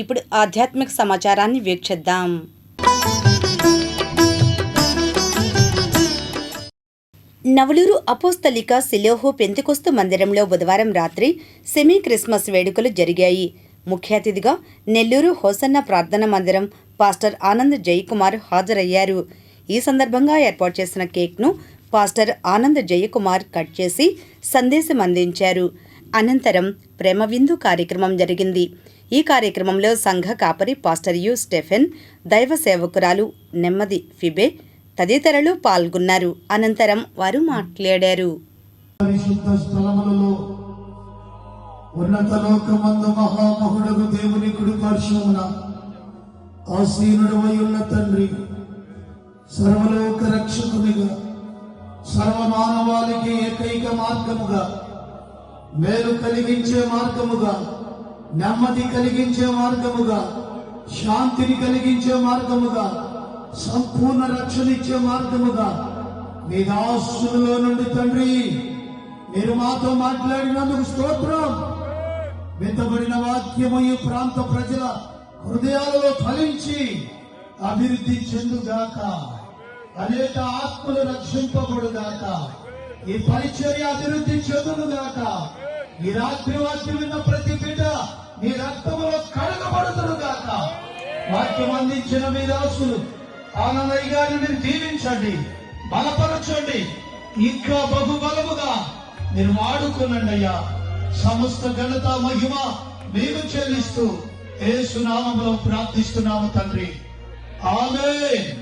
ఇప్పుడు ఆధ్యాత్మిక సమాచారాన్ని వీక్షిద్దాం. నవలూరు అపోస్తలిక సిలోహో పెంతికొస్తు మందిరంలో బుధవారం రాత్రి సెమీ క్రిస్మస్ వేడుకలు జరిగాయి. ముఖ్య అతిథిగా నెల్లూరు హోసన్న ప్రార్థన మందిరం పాస్టర్ ఆనంద్ జయకుమార్ హాజరయ్యారు. ఈ సందర్భంగా ఏర్పాటు చేసిన కేక్ను పాస్టర్ ఆనంద్ జయకుమార్ కట్ చేసి సందేశం అందించారు. అనంతరం ప్రేమ విందు కార్యక్రమం జరిగింది. ఈ కార్యక్రమంలో సంఘ కాపరి పాస్టర్ యు స్టెఫెన్ దైవ సేవకురాలు నెమ్మది ఫిబే తదితరులు పాల్గొన్నారు. అనంతరం వారు మాట్లాడారు. ఉన్నత లోకమందు మహామహుడగు దేవుని కుడి పార్శ్వమున ఆసీనుడు ఉన్న తండ్రి సర్వలోక రక్షకునిగా సర్వమానవాళికి ఏకైక మార్గముగా మేలు కలిగించే మార్గముగా నెమ్మది కలిగించే మార్గముగా శాంతిని కలిగించే మార్గముగా సంపూర్ణ రక్షణ ఇచ్చే మార్గముగా మీ దాసులలో నుండి తండ్రి మీరు మాతో మాట్లాడినందుకు స్తోత్రం. విత్తబడిన వాక్యము ఈ ప్రాంత ప్రజల హృదయాలలో ఫలించి అభివృద్ధి చెందుగాక అనేక ఆత్మలు రక్షింపబడుగాక ఈ పరిచర్య అభివృద్ధి చెందుగాక ఈ రాత్రి వాక్యం విన్న ప్రతి బిడ్డ మీ రక్తములో కాక వాక్యం అందించిన మీ దాసులు ఆనందయ్య గారిని మీరు దీవించండి బలపరచండి ఇంకా బహుబలముగా మీరు వాడుకునండి అయ్యా. సమస్త ఘనత మహిమ మేము చెల్లిస్తూ ఏ సునామంలో ప్రార్థిస్తున్నాము తండ్రి. ఆమె